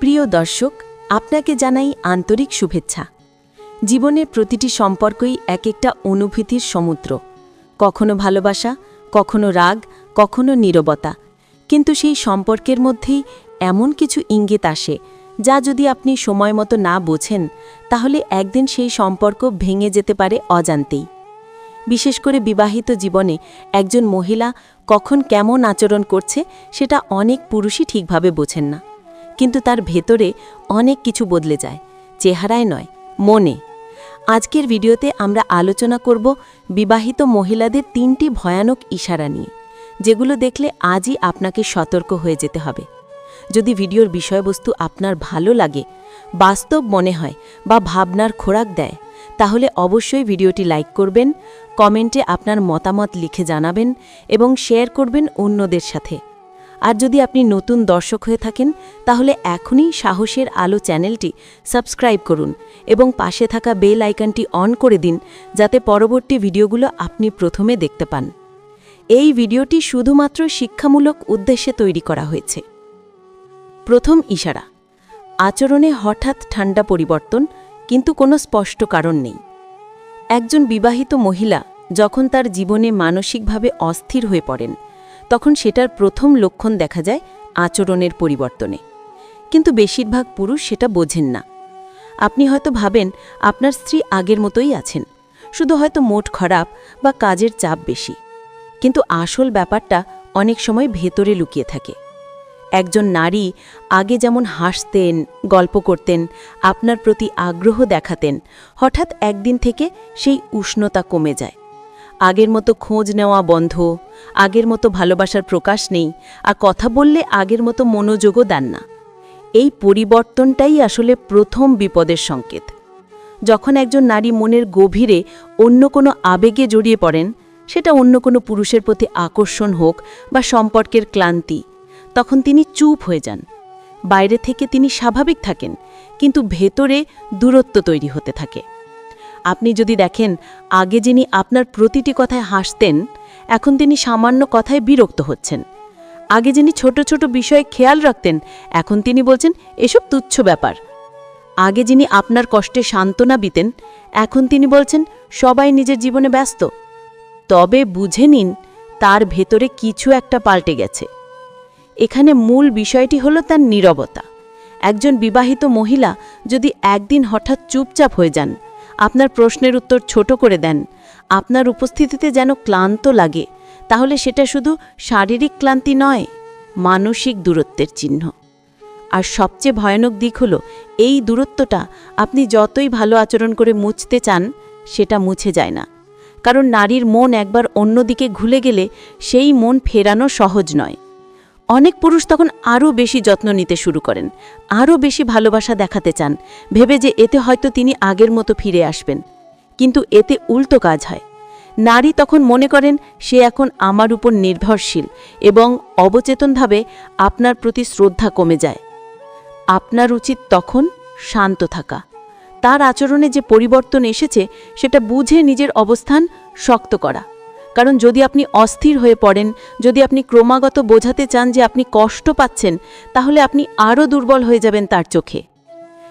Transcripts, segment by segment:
প্রিয় দর্শক, আপনাকে জানাই আন্তরিক শুভেচ্ছা। জীবনের প্রতিটি সম্পর্কই এক একটা অনুভূতির সমুদ্র। কখনো ভালোবাসা, কখনো রাগ, কখনো নীরবতা। কিন্তু সেই সম্পর্কের মধ্যেই এমন কিছু ইঙ্গিত আসে, যা যদি আপনি সময় মতো না বোঝেন, তাহলে একদিন সেই সম্পর্ক ভেঙে যেতে পারে অজান্তেই। বিশেষ করে বিবাহিত জীবনে একজন মহিলা কখন কেমন আচরণ করছে, সেটা অনেক পুরুষই ঠিকভাবে বোঝেন না। কিন্তু তার ভেতরে অনেক কিছু বদলে যায়, চেহারায় নয়, মনে। আজকের ভিডিওতে আমরা আলোচনা করব বিবাহিত মহিলাদের তিনটি ভয়ানক ইশারা নিয়ে, যেগুলো দেখলে আজই আপনাকে সতর্ক হয়ে যেতে হবে। যদি ভিডিওর বিষয়বস্তু আপনার ভালো লাগে, বাস্তব মনে হয় বা ভাবনার খোরাক দেয়, তাহলে অবশ্যই ভিডিওটি লাইক করবেন, কমেন্টে আপনার মতামত লিখে জানাবেন এবং শেয়ার করবেন অন্যদের সাথে। আর যদি আপনি নতুন দর্শক হয়ে থাকেন, তাহলে এখনই সাহসের আলো চ্যানেলটি সাবস্ক্রাইব করুন এবং পাশে থাকা বেল আইকনটি অন করে দিন যাতে পরবর্তী ভিডিওগুলো আপনি প্রথমে দেখতে পান। এই ভিডিওটি শুধুমাত্র শিক্ষামূলক উদ্দেশ্যে তৈরি করা হয়েছে। প্রথম ইশারা, আচরণে হঠাৎ ঠান্ডা পরিবর্তন, কিন্তু কোনো স্পষ্ট কারণ নেই। একজন বিবাহিত মহিলা যখন তার জীবনে মানসিকভাবে অস্থির হয়ে পড়েন তখন সেটার প্রথম লক্ষণ দেখা যায় আচরণের পরিবর্তনে। কিন্তু বেশিরভাগ পুরুষ সেটা বোঝেন না। আপনি হয়তো ভাবেন, আপনার স্ত্রী আগের মতোই আছেন, শুধু হয়তো মোট খারাপ বা কাজের চাপ বেশি। কিন্তু আসল ব্যাপারটা অনেক সময় ভেতরে লুকিয়ে থাকে। একজন নারী আগে যেমন হাসতেন, গল্প করতেন, আপনার প্রতি আগ্রহ দেখাতেন, হঠাৎ একদিন থেকে সেই উষ্ণতা কমে যায়। আগের মতো খোঁজ নেওয়া বন্ধ, আগের মতো ভালোবাসার প্রকাশ নেই, আর কথা বললে আগের মতো মনোযোগও দেন না। এই পরিবর্তনটাই আসলে প্রথম বিপদের সংকেত। যখন একজন নারী মনের গভীরে অন্য কোনো আবেগে জড়িয়ে পড়েন, সেটা অন্য কোনো পুরুষের প্রতি আকর্ষণ হোক বা সম্পর্কের ক্লান্তি, তখন তিনি চুপ হয়ে যান। বাইরে থেকে তিনি স্বাভাবিক থাকেন, কিন্তু ভেতরে দূরত্ব তৈরি হতে থাকে। আপনি যদি দেখেন, আগে যিনি আপনার প্রতিটি কথায় হাসতেন, এখন তিনি সামান্য কথায় বিরক্ত হচ্ছেন। আগে যিনি ছোট ছোট বিষয়ে খেয়াল রাখতেন, এখন তিনি বলছেন, এসব তুচ্ছ ব্যাপার। আগে যিনি আপনার কষ্টে সান্ত্বনা দিতেন, এখন তিনি বলছেন, সবাই নিজের জীবনে ব্যস্ত। তবে বুঝে নিন, তার ভেতরে কিছু একটা পাল্টে গেছে। এখানে মূল বিষয়টি হলো তার নীরবতা। একজন বিবাহিত মহিলা যদি একদিন হঠাৎ চুপচাপ হয়ে যান আপনার প্রশ্নের উত্তর ছোট করে দেন। আপনার উপস্থিতিতে যেন ক্লান্ত লাগে, তাহলে সেটা শুধু শারীরিক ক্লান্তি নয়, মানসিক দূরত্বের চিহ্ন। আর সবচেয়ে ভয়ানক দিক হলো, এই দূরত্বটা আপনি যতই ভালো আচরণ করে মুছতে চান, সেটা মুছে যায় না। কারণ নারীর মন একবার অন্যদিকে ঘুলে গেলে সেই মন ফেরানো সহজ নয়। অনেক পুরুষ তখন আরও বেশি যত্ন নিতে শুরু করেন, আরও বেশি ভালোবাসা দেখাতে চান, ভেবে যে এতে হয়তো তিনি আগের মতো ফিরে আসবেন। কিন্তু এতে উল্টো কাজ হয়। নারী তখন মনে করেন, সে এখন আমার উপর নির্ভরশীল এবং অবচেতনভাবে আপনার প্রতি শ্রদ্ধা কমে যায়। আপনার উচিত তখন শান্ত থাকা। তার আচরণে যে পরিবর্তন এসেছে, সেটা বুঝে নিজের অবস্থান শক্ত করা। কারণ যদি আপনি অস্থির হয়ে পড়েন, যদি আপনি ক্রমাগত বোঝাতে চান যে আপনি কষ্ট পাচ্ছেন, তাহলে আপনি আরও দুর্বল হয়ে যাবেন তার চোখে।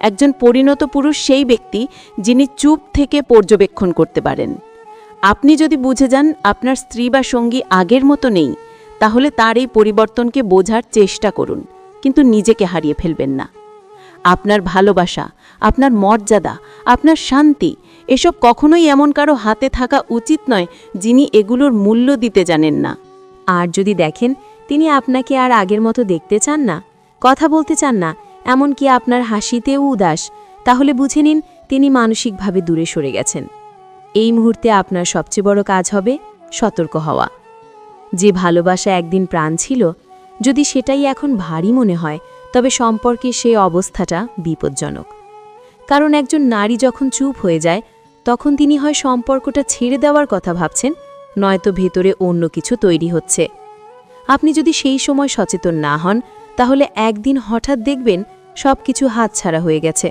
একজন পরিণত পুরুষ সেই ব্যক্তি যিনি চুপ থেকে পর্যবেক্ষণ করতে পারেন। আপনি যদি বুঝে যান আপনার স্ত্রী বা সঙ্গী আগের মতো নেই, তাহলে তার এই পরিবর্তনকে বোঝার চেষ্টা করুন, কিন্তু নিজেকে হারিয়ে ফেলবেন না। আপনার ভালোবাসা, আপনার মর্যাদা, আপনার শান্তি এসব কখনোই এমন কারও হাতে থাকা উচিত নয় যিনি এগুলোর মূল্য দিতে জানেন না। আর যদি দেখেন তিনি আপনাকে আর আগের মতো দেখতে চান না, কথা বলতে চান না, এমনকি আপনার হাসিতেও উদাস, তাহলে বুঝে নিন তিনি মানসিকভাবে দূরে সরে গেছেন। এই মুহূর্তে আপনার সবচেয়ে বড় কাজ হবে সতর্ক হওয়া। যে ভালোবাসা একদিন প্রাণ ছিল, যদি সেটাই এখন ভারী মনে হয়, তবে সম্পর্কে সেই অবস্থাটা বিপজ্জনক। কারণ একজন নারী যখন চুপ হয়ে যায় তখন তিনি হয় সম্পর্কটা ছেড়ে দেওয়ার কথা ভাবছেন, নয়তো ভেতরে অন্য কিছু তৈরি হচ্ছে। আপনি যদি সেই সময় সচেতন না হন, তাহলে একদিন হঠাৎ দেখবেন সব কিছু হাতছাড়া হয়ে গেছে,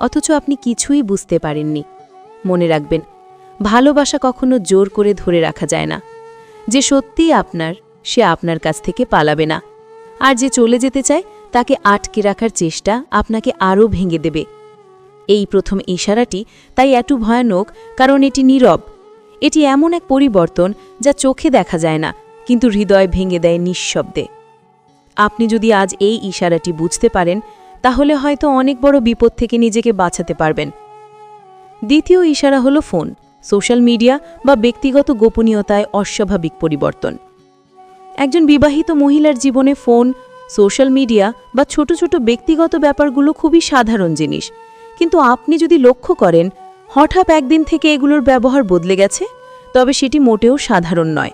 অথচ আপনি কিছুই বুঝতে পারেননি। মনে রাখবেন, ভালোবাসা কখনো জোর করে ধরে রাখা যায় না। যে সত্যিই আপনার, সে আপনার কাছ থেকে পালাবে না। আর যে চলে যেতে চায়, তাকে আটকে রাখার চেষ্টা আপনাকে আরও ভেঙে দেবে। এই প্রথম ইশারাটি তাই এত ভয়ানক, কারণ এটি নীরব। এটি এমন এক পরিবর্তন যা চোখে দেখা যায় না, কিন্তু হৃদয় ভেঙে দেয় নিঃশব্দে। আপনি যদি আজ এই ইশারাটি বুঝতে পারেন, তাহলে হয়তো অনেক বড় বিপদ থেকে নিজেকে বাঁচাতে পারবেন। দ্বিতীয় ইশারা হলো ফোন, সোশ্যাল মিডিয়া বা ব্যক্তিগত গোপনীয়তায় অস্বাভাবিক পরিবর্তন। একজন বিবাহিত মহিলার জীবনে ফোন, সোশ্যাল মিডিয়া বা ছোট ছোট ব্যক্তিগত ব্যাপারগুলো খুবই সাধারণ জিনিস। কিন্তু আপনি যদি লক্ষ্য করেন, হঠাৎ একদিন থেকে এগুলোর ব্যবহার বদলে গেছে, তবে সেটি মোটেও সাধারণ নয়।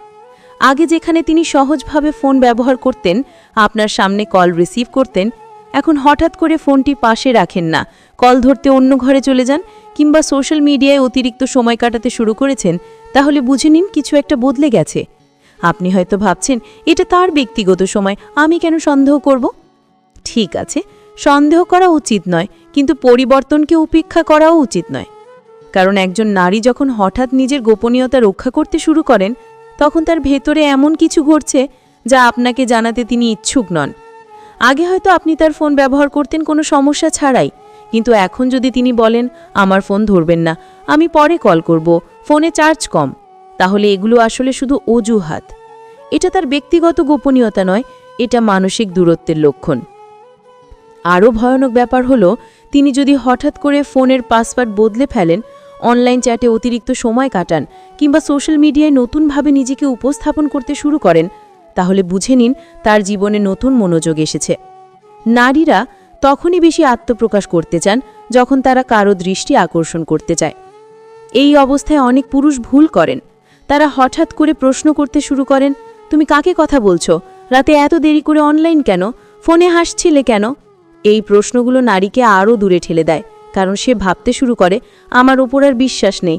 আগে যেখানে তিনি সহজভাবে ফোন ব্যবহার করতেন, আপনার সামনে কল রিসিভ করতেন, এখন হঠাৎ করে ফোনটি পাশে রাখেন না, কল ধরতে অন্য ঘরে চলে যান, কিংবা সোশ্যাল মিডিয়ায় অতিরিক্ত সময় কাটাতে শুরু করেছেন, তাহলে বুঝে নিন কিছু একটা বদলে গেছে। আপনি হয়তো ভাবছেন, এটা তার ব্যক্তিগত সময়, আমি কেন সন্দেহ করব? ঠিক আছে, সন্দেহ করা উচিত নয় কিন্তু পরিবর্তনকে উপেক্ষা করাও উচিত নয়। কারণ একজন নারী যখন হঠাৎ নিজের গোপনীয়তা রক্ষা করতে শুরু করেন, তখন তার ভেতরে এমন কিছু ঘটছে যা আপনাকে জানাতে তিনি ইচ্ছুক নন। আগে হয়তো আপনি তার ফোন ব্যবহার করতেন কোনো সমস্যা ছাড়াই, কিন্তু এখন যদি তিনি বলেন, আমার ফোন ধরবেন না, আমি পরে কল করব, ফোনে চার্জ কম, তাহলে এগুলো আসলে শুধু অজুহাত। এটা তার ব্যক্তিগত গোপনীয়তা নয়, এটা মানসিক দূরত্বের লক্ষণ। আরও ভয়ানক ব্যাপার হলো, তিনি যদি হঠাৎ করে ফোনের পাসওয়ার্ড বদলে ফেলেন, অনলাইন চ্যাটে অতিরিক্ত সময় কাটান, কিংবা সোশ্যাল মিডিয়ায় নতুনভাবে নিজেকে উপস্থাপন করতে শুরু করেন, তাহলে বুঝে নিন তার জীবনে নতুন মনোযোগ এসেছে। নারীরা তখনই বেশি আত্মপ্রকাশ করতে চান, যখন তারা কারও দৃষ্টি আকর্ষণ করতে চায়। এই অবস্থায় অনেক পুরুষ ভুল করেন। তারা হঠাৎ করে প্রশ্ন করতে শুরু করেন, তুমি কাকে কথা বলছো? রাতে এত দেরি করে অনলাইন কেন? ফোনে হাসছিলে কেন? এই প্রশ্নগুলো নারীকে আরও দূরে ঠেলে দেয়, কারণ সে ভাবতে শুরু করে, আমার ওপর আর বিশ্বাস নেই।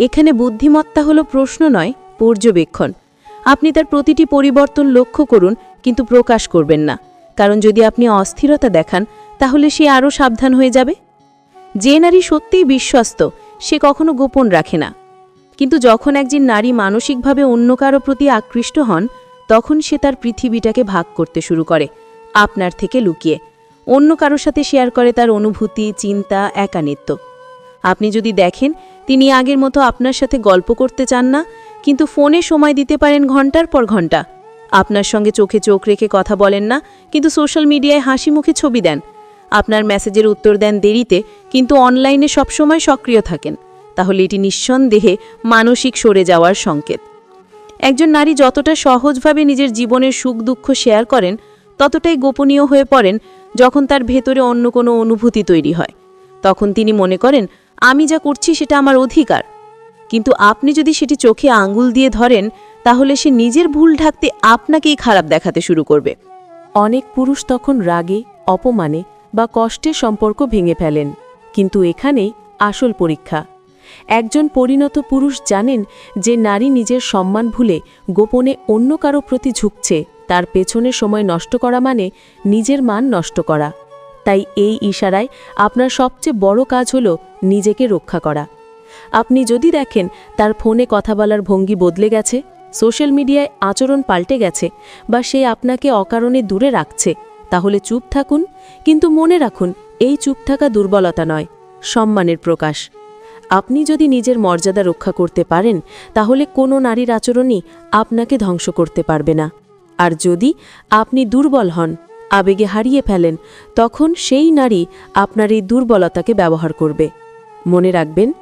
এখানে বুদ্ধিমত্তা হলো প্রশ্ন নয়, পর্যবেক্ষণ। আপনি তার প্রতিটি পরিবর্তন লক্ষ্য করুন, কিন্তু প্রকাশ করবেন না। কারণ যদি আপনি অস্থিরতা দেখান, তাহলে সে আরও সাবধান হয়ে যাবে। যে নারী সত্যিই বিশ্বস্ত, সে কখনো গোপন রাখে না। কিন্তু যখন একজন নারী মানসিকভাবে অন্য কারও প্রতি আকৃষ্ট হন, তখন সে তার পৃথিবীটাকে ভাগ করতে শুরু করে, আপনার থেকে লুকিয়ে। অন্য কারোর সাথে শেয়ার করে তার অনুভূতি, চিন্তা, একানিত্ব। আপনি যদি দেখেন, তিনি আগের মতো আপনার সাথে গল্প করতে চান না, কিন্তু ফোনে সময় দিতে পারেন ঘণ্টার পর ঘণ্টা। আপনার সঙ্গে চোখে চোখ রেখে কথা বলেন না, কিন্তু সোশ্যাল মিডিয়ায় হাসি মুখে ছবি দেন। আপনার মেসেজের উত্তর দেন দেরিতে, কিন্তু অনলাইনে সবসময় সক্রিয় থাকেন। তাহলে এটি নিঃসন্দেহে মানসিক সরে যাওয়ার সংকেত। একজন নারী যতটা সহজভাবে নিজের জীবনের সুখ দুঃখ শেয়ার করেন ততটাই গোপনীয় হয়ে পড়েন যখন তার ভেতরে অন্য কোনো অনুভূতি তৈরি হয়। তখন তিনি মনে করেন, আমি যা করছি সেটা আমার অধিকার। কিন্তু আপনি যদি সেটি চোখে আঙ্গুল দিয়ে ধরেন, তাহলে সে নিজের ভুল ঢাকতে আপনাকেই খারাপ দেখাতে শুরু করবে। অনেক পুরুষ তখন রাগে, অপমানে বা কষ্টের সম্পর্ক ভেঙে ফেলেন, কিন্তু এখানেই আসল পরীক্ষা। একজন পরিণত পুরুষ জানেন যে নারী নিজের সম্মান ভুলে গোপনে অন্য কারও প্রতি ঝুঁকছে। তার পেছনে সময় নষ্ট করা মানে নিজের মান নষ্ট করা। তাই এই ইশারায় আপনার সবচেয়ে বড় কাজ হল নিজেকে রক্ষা করা। আপনি যদি দেখেন তার ফোনে কথা বলার ভঙ্গি বদলে গেছে, সোশ্যাল মিডিয়ায় আচরণ পাল্টে গেছে বা সে আপনাকে অকারণে দূরে রাখছে, তাহলে চুপ থাকুন, কিন্তু মনে রাখুন এই চুপ থাকা দুর্বলতা নয়, সম্মানের প্রকাশ। আপনি যদি নিজের মর্যাদা রক্ষা করতে পারেন, তাহলে কোনো নারীর আচরণই আপনাকে ধ্বংস করতে পারবে না। আর যদি আপনি দুর্বল হন, আবেগে হারিয়ে ফেলেন, তখন সেই নারী আপনার এই দুর্বলতাকে ব্যবহার করবে। মনে রাখবেন,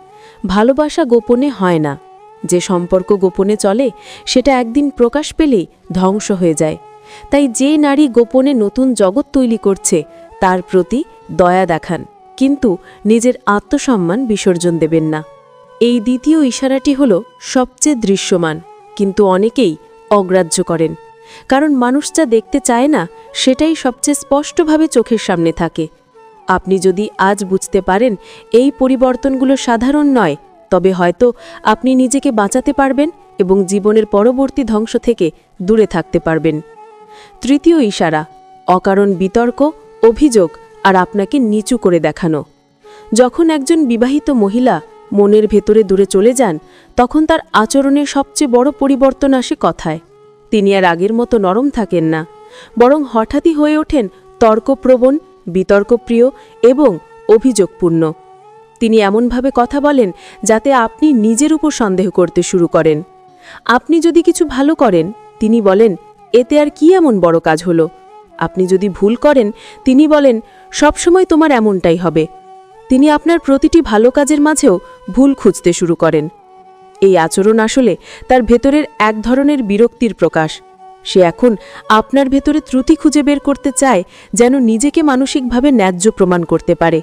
ভালোবাসা গোপনে হয় না। যে সম্পর্ক গোপনে চলে, সেটা একদিন প্রকাশ পেলেই ধ্বংস হয়ে যায়। তাই যে নারী গোপনে নতুন জগৎ তৈরি করছে, তার প্রতি দয়া দেখান, কিন্তু নিজের আত্মসম্মান বিসর্জন দেবেন না। এই দ্বিতীয় ইশারাটি হল সবচেয়ে দৃশ্যমান, কিন্তু অনেকেই অগ্রাহ্য করেন। কারণ মানুষ যা দেখতে চায় না, সেটাই সবচেয়ে স্পষ্টভাবে চোখের সামনে থাকে। আপনি যদি আজ বুঝতে পারেন এই পরিবর্তনগুলো সাধারণ নয়, তবে হয়তো আপনি নিজেকে বাঁচাতে পারবেন এবং জীবনের পরবর্তী ধ্বংস থেকে দূরে থাকতে পারবেন। তৃতীয় ইশারা, অকারণ বিতর্ক, অভিযোগ আর আপনাকে নিচু করে দেখানো। যখন একজন বিবাহিত মহিলা মনের ভেতরে দূরে চলে যান, তখন তার আচরণের সবচেয়ে বড় পরিবর্তন আসে কথায়। তিনি আর আগের মতো নরম থাকেন না, বরং হঠাৎই হয়ে ওঠেন তর্কপ্রবণ, বিতর্কপ্রিয় এবং অভিযোগপূর্ণ। তিনি এমনভাবে কথা বলেন যাতে আপনি নিজের উপর সন্দেহ করতে শুরু করেন। আপনি যদি কিছু ভালো করেন, তিনি বলেন, এতে আর কি এমন বড় কাজ হলো? আপনি যদি ভুল করেন, তিনি বলেন, সবসময় তোমার এমনটাই হবে। তিনি আপনার প্রতিটি ভালো কাজের মাঝেও ভুল খুঁজতে শুরু করেন। এই আচরণ আসলে তার ভেতরের এক ধরনের বিরক্তির প্রকাশ। সে এখন আপনার ভেতরে ত্রুটি খুঁজে বের করতে চায় যেন নিজেকে মানসিকভাবে ন্যায্য প্রমাণ করতে পারে।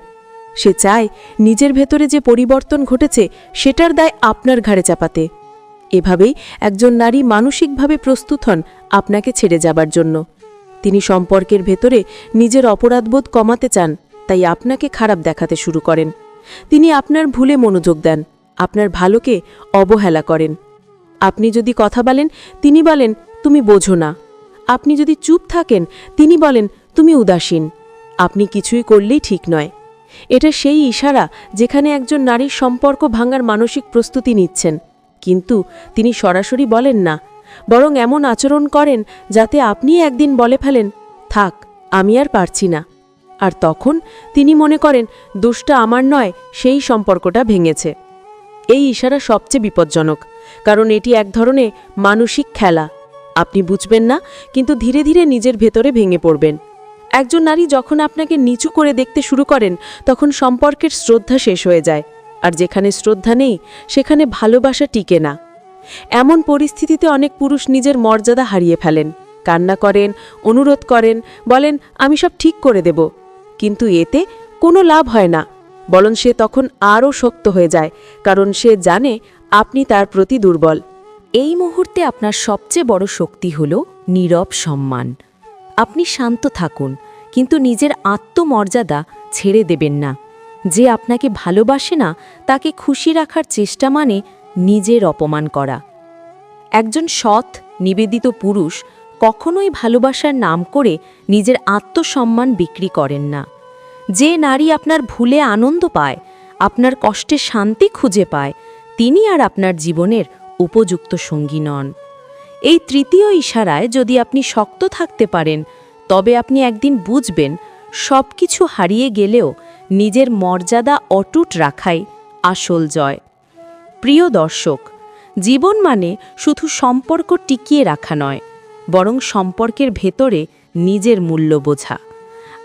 সে চায় নিজের ভেতরে যে পরিবর্তন ঘটেছে সেটার দায় আপনার ঘাড়ে চাপাতে। এভাবেই একজন নারী মানসিকভাবে প্রস্তুত হন আপনাকে ছেড়ে যাবার জন্য। তিনি সম্পর্কের ভেতরে নিজের অপরাধবোধ কমাতে চান, তাই আপনাকে খারাপ দেখাতে শুরু করেন। তিনি আপনার ভুলে মনোযোগ দেন। আপনার ভালোকে অবহেলা করেন। আপনি যদি কথা বলেন, তিনি বলেন, তুমি বোঝো না। আপনি যদি চুপ থাকেন, তিনি বলেন, তুমি উদাসীন। আপনি কিছুই করলেই ঠিক নয়। এটা সেই ইশারা যেখানে একজন নারীর সম্পর্ক ভাঙার মানসিক প্রস্তুতি নিচ্ছেন। কিন্তু তিনি সরাসরি বলেন না, বরং এমন আচরণ করেন যাতে আপনি একদিন বলে ফেলেন, থাক, আমি আর পারছি না। আর তখন তিনি মনে করেন, দোষটা আমার নয়, সেই সম্পর্কটা ভেঙেছে। এই ইশারা সবচেয়ে বিপজ্জনক, কারণ এটি এক ধরনের মানসিক খেলা। আপনি বুঝবেন না, কিন্তু ধীরে ধীরে নিজের ভেতরে ভেঙে পড়বেন। একজন নারী যখন আপনাকে নিচু করে দেখতে শুরু করেন, তখন সম্পর্কের শ্রদ্ধা শেষ হয়ে যায়, আর যেখানে শ্রদ্ধা নেই, সেখানে ভালোবাসা টিকে না। এমন পরিস্থিতিতে অনেক পুরুষ নিজের মর্যাদা হারিয়ে ফেলেন, কান্না করেন, অনুরোধ করেন, বলেন, আমি সব ঠিক করে দেব। কিন্তু এতে কোনো লাভ হয় না। বরং সে তখন আরও শক্ত হয়ে যায়, কারণ সে জানে আপনি তার প্রতি দুর্বল। এই মুহূর্তে আপনার সবচেয়ে বড় শক্তি হল নীরব সম্মান। আপনি শান্ত থাকুন, কিন্তু নিজের আত্মমর্যাদা ছেড়ে দেবেন না। যে আপনাকে ভালোবাসে না, তাকে খুশি রাখার চেষ্টা মানে নিজের অপমান করা। একজন সৎ, নিবেদিত পুরুষ কখনোই ভালোবাসার নাম করে নিজের আত্মসম্মান বিক্রি করেন না। যে নারী আপনার ভুলে আনন্দ পায়, আপনার কষ্টে শান্তি খুঁজে পায়, তিনি আর আপনার জীবনের উপযুক্ত সঙ্গী নন। এই তৃতীয় ইশারায় যদি আপনি শক্ত থাকতে পারেন, তবে আপনি একদিন বুঝবেন সব কিছু হারিয়ে গেলেও নিজের মর্যাদা অটুট রাখাই আসল জয়। প্রিয় দর্শক, জীবন মানে শুধু সম্পর্ক টিকিয়ে রাখা নয়, বরং সম্পর্কের ভেতরে নিজের মূল্য বোঝা।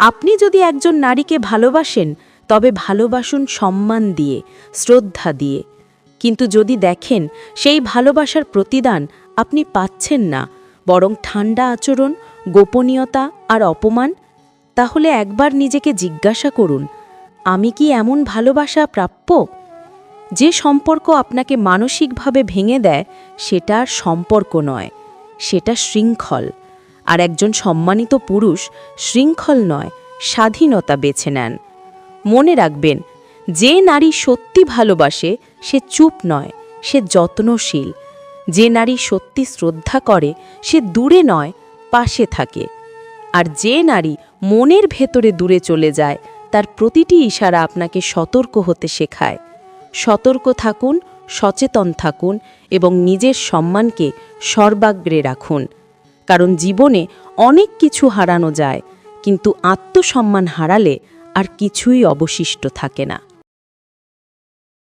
আপনি যদি একজন নারীকে ভালোবাসেন, তবে ভালোবাসুন সম্মান দিয়ে, শ্রদ্ধা দিয়ে। কিন্তু যদি দেখেন সেই ভালোবাসার প্রতিদান আপনি পাচ্ছেন না, বরং ঠান্ডা আচরণ, গোপনীয়তা আর অপমান, তাহলে একবার নিজেকে জিজ্ঞাসা করুন, আমি কি এমন ভালোবাসা প্রাপ্য? যে সম্পর্ক আপনাকে মানসিকভাবে ভেঙে দেয় সেটা সম্পর্ক নয়, সেটা শৃঙ্খল। আর একজন সম্মানিত পুরুষ শৃঙ্খল নয়, স্বাধীনতা বেছে নেন। মনে রাখবেন, যে নারী সত্যি ভালোবাসে, সে চুপ নয়, সে যত্নশীল। যে নারী সত্যি শ্রদ্ধা করে, সে দূরে নয়, পাশে থাকে। আর যে নারী মনের ভেতরে দূরে চলে যায়, তার প্রতিটি ইশারা আপনাকে সতর্ক হতে শেখায়। সতর্ক থাকুন, সচেতন থাকুন এবং নিজের সম্মানকে সর্বাগ্রে রাখুন। কারণ জীবনে অনেক কিছু হারানো যায় কিন্তু আত্মসম্মান হারালে আর কিছুই অবশিষ্ট থাকে না।